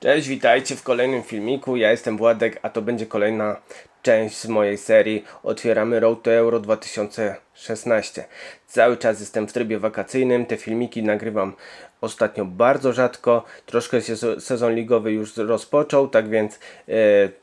Cześć, witajcie w kolejnym filmiku. Ja jestem Władek, a to będzie kolejna część z mojej serii Otwieramy Road to Euro 2016. Cały czas jestem w trybie wakacyjnym. Te filmiki nagrywam ostatnio bardzo rzadko. Troszkę się se- sezon ligowy już rozpoczął, tak więc e,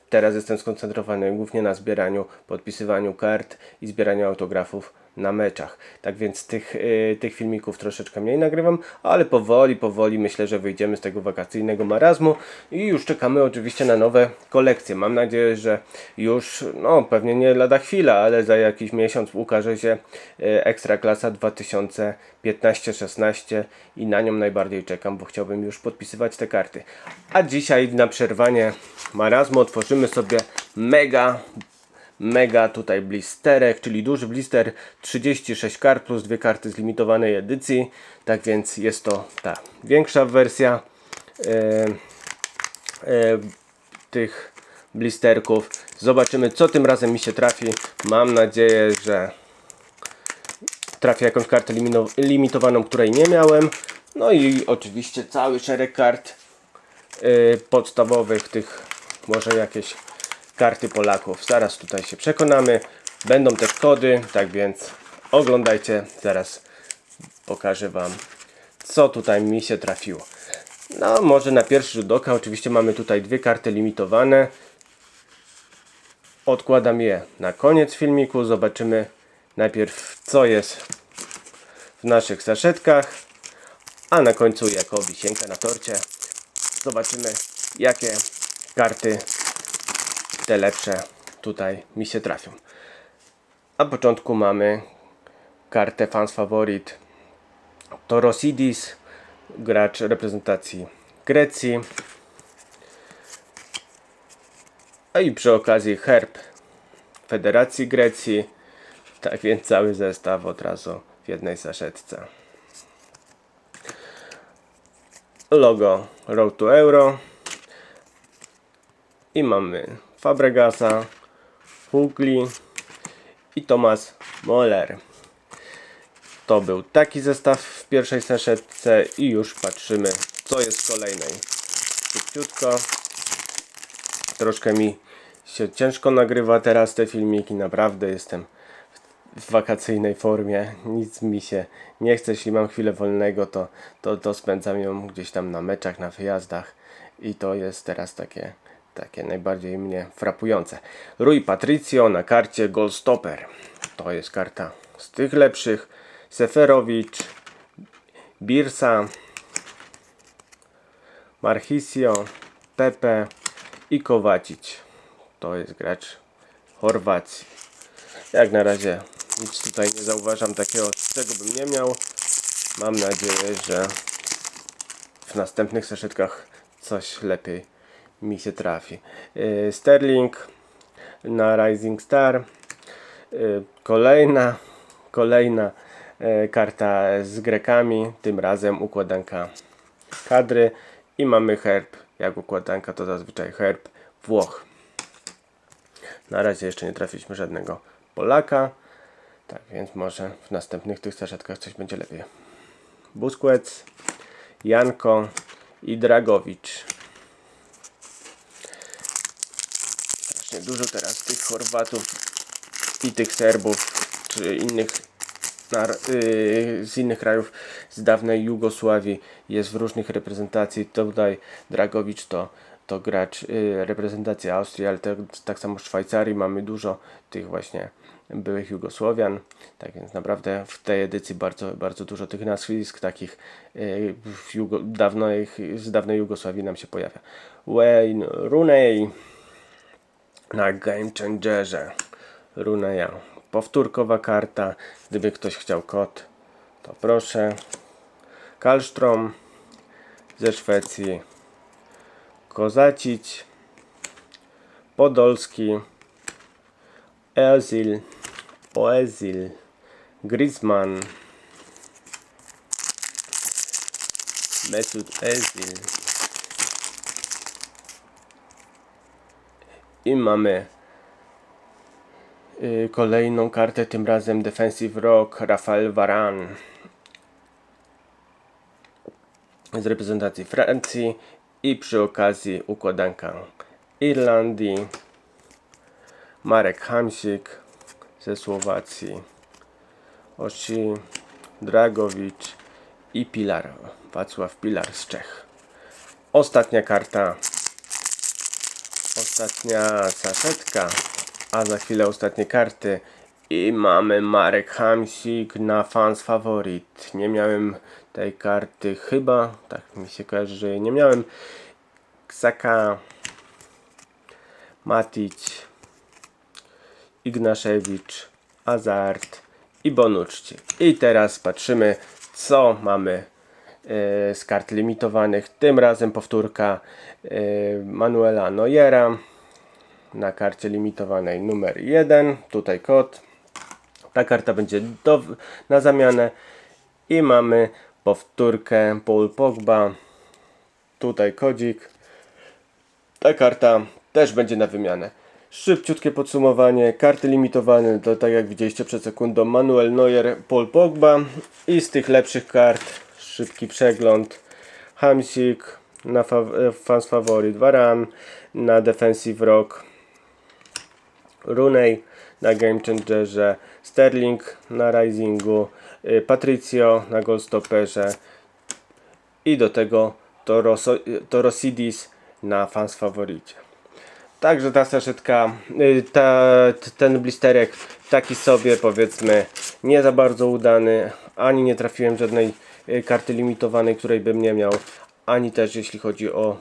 teraz jestem skoncentrowany głównie na zbieraniu, podpisywaniu kart i zbieraniu autografów na meczach. Tak więc tych, y, tych filmików troszeczkę mniej nagrywam, ale powoli, powoli myślę, że wyjdziemy z tego wakacyjnego marazmu i już czekamy oczywiście na nowe kolekcje. Mam nadzieję, że już, no pewnie nie lada chwila, ale za jakiś miesiąc ukaże się y, Ekstraklasa 2015-16 i na nią najbardziej czekam, bo chciałbym już podpisywać te karty. A dzisiaj na przerwanie marazmu otworzymy sobie mega mega tutaj blisterek, czyli duży blister 36 kart plus dwie karty z limitowanej edycji. Tak więc jest to ta większa wersja e, e, tych blisterków. Zobaczymy co tym razem mi się trafi. Mam nadzieję, że trafię jakąś kartę limitowaną, której nie miałem. No i oczywiście cały szereg kart y, podstawowych, tych może jakieś karty Polaków. Zaraz tutaj się przekonamy. Będą też kody, tak więc oglądajcie. Zaraz pokażę Wam, co tutaj mi się trafiło. No, może na pierwszy rzut oka. Oczywiście mamy tutaj dwie karty limitowane. Odkładam je na koniec filmiku. Zobaczymy najpierw, co jest w naszych saszetkach. A na końcu, jako wisienka na torcie, zobaczymy, jakie karty te lepsze tutaj mi się trafią. Na początku mamy kartę Fans Favorit Torosidis, gracz reprezentacji Grecji. A i przy okazji herb Federacji Grecji. Tak więc cały zestaw od razu w jednej saszetce. Logo Road to Euro. I mamy Fabregasa, Fugli i Thomas Moller. To był taki zestaw w pierwszej saszetce i już patrzymy co jest w kolejnej. Szybciutko. Troszkę mi się ciężko nagrywa teraz te filmiki, naprawdę jestem w wakacyjnej formie, nic mi się nie chce, jeśli mam chwilę wolnego, to, to, to spędzam ją gdzieś tam na meczach, na wyjazdach i to jest teraz takie, takie najbardziej mnie frapujące. Rui Patricio na karcie Goalstopper, to jest karta z tych lepszych, Seferowicz, Birsa, Marchisio, Pepe i Kowacic. To jest gracz Chorwacji. Jak na razie nic tutaj nie zauważam takiego, czego bym nie miał. Mam nadzieję, że w następnych seszytkach coś lepiej mi się trafi. Yy, Sterling na Rising Star. Yy, Kolejna, kolejna yy, karta z Grekami, tym razem układanka kadry i mamy herb, jak układanka to zazwyczaj herb Włoch. Na razie jeszcze nie trafiliśmy żadnego Polaka. Tak więc może w następnych tych saszetkach coś będzie lepiej. Busquets, Janko i Dragowicz. Dużo teraz tych Chorwatów i tych Serbów czy innych yy, z innych krajów z dawnej Jugosławii jest w różnych reprezentacji. Tutaj Dragowicz to, to gracz yy, reprezentacji Austrii, ale te, tak samo w Szwajcarii mamy dużo tych właśnie byłych Jugosłowian. Tak więc naprawdę w tej edycji bardzo, bardzo dużo tych nazwisk takich yy, w Jugo, dawnej, z dawnej Jugosławii nam się pojawia. Wayne Rooney na Game Changerze Runeya. Powtórkowa karta. Gdyby ktoś chciał kod, to proszę. Kalstrom ze Szwecji. Kozacić. Podolski. Ezil. Oezil. Griezmann. Mesut Ezil. I mamy y, kolejną kartę, tym razem Defensive Rock Rafael Varane z reprezentacji Francji I przy okazji układanka Irlandii, Marek Hamsik ze Słowacji, Osi Dragowicz i Pilar, Wacław Pilar z Czech. Ostatnia karta, ostatnia saszetka, a za chwilę ostatnie karty. I mamy Marek Hamsik na fans faworit. Nie miałem tej karty chyba, tak mi się kojarzy, że jej nie miałem. Ksaka, Matic, Ignaszewicz, Azart i Bonuczci. I teraz patrzymy, co mamy z kart limitowanych. Tym razem powtórka e, Manuela Neuera na karcie limitowanej numer 1. Tutaj kod. Ta karta będzie do, na zamianę. I mamy powtórkę Paul Pogba. Tutaj kodzik. Ta karta też będzie na wymianę. Szybciutkie podsumowanie. Karty limitowane to tak jak widzieliście przed sekundą Manuel Neuer, Paul Pogba. I z tych lepszych kart szybki przegląd. Hamsik na faw- fans faworyt, Varan na defensive rock, Rooney na Game Changerze, Sterling na Risingu, y, Patricio na Goldstopperze i do tego Torosidis na fans favoricie. Także ta saszetka, y, ta, ten blisterek taki sobie powiedzmy nie za bardzo udany, ani nie trafiłem żadnej karty limitowanej, której bym nie miał, ani też jeśli chodzi o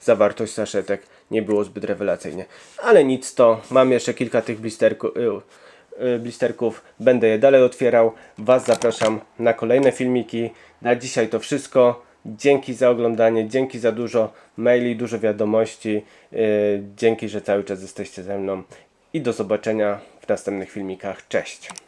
zawartość saszetek nie było zbyt rewelacyjnie. Ale nic to, mam jeszcze kilka tych blisterku, y, y, blisterków, będę je dalej otwierał. Was zapraszam na kolejne filmiki. Na dzisiaj to wszystko. Dzięki za oglądanie, dzięki za dużo maili, dużo wiadomości. Dzięki, że cały czas jesteście ze mną i do zobaczenia w następnych filmikach. Cześć!